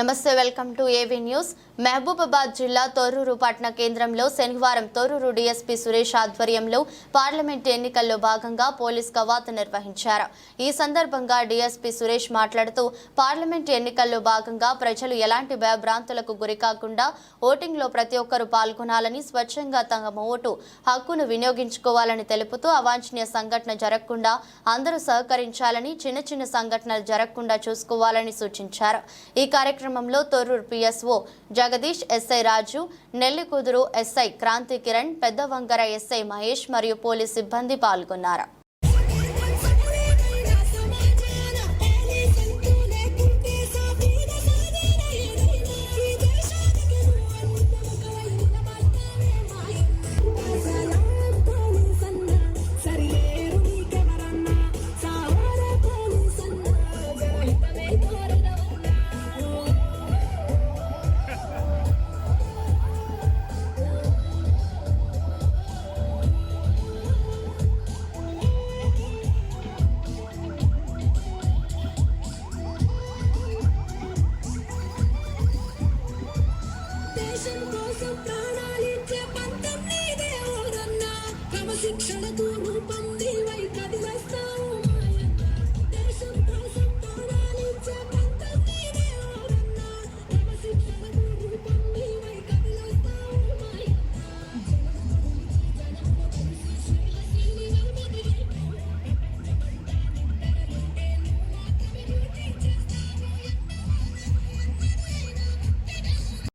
నమస్తే welcome to AV news. Mahabubabad జిల్లా తొర్రూరు పట్టణ కేంద్రంలో శనివారం తొర్రూరు డీఎస్పీ సురేష్ ఆధ్వర్యంలో పార్లమెంట్ ఎన్నికల్లో భాగంగా పోలీస్ కవాతు నిర్వహించారు. ఈ సందర్భంగా డీఎస్పీ సురేష్ మాట్లాడుతూ పార్లమెంట్ ఎన్నికల్లో భాగంగా ప్రజలు ఎలాంటి భయభ్రాంతులకు గురికాకుండా ఓటింగ్లో ప్రతి ఒక్కరూ పాల్గొనాలని స్వచ్ఛంగా తమ ఓటు హక్కును వినియోగించుకోవాలని తెలుపుతూ అవాంఛనీయ సంఘటన జరగకుండా అందరూ సహకరించాలని చిన్న చిన్న సంఘటనలు జరగకుండా చూసుకోవాలని సూచించారు. ఈ కార్యక్రమంలో Thorrur PSO Jagadish SI Raju Nellikuduru SI Kranthi Kiran Peddavangara SI Mahesh మరియు పోలీస్ సిబ్బంది పాల్గొన్నారు. దేశం కోసం ప్రాణాలి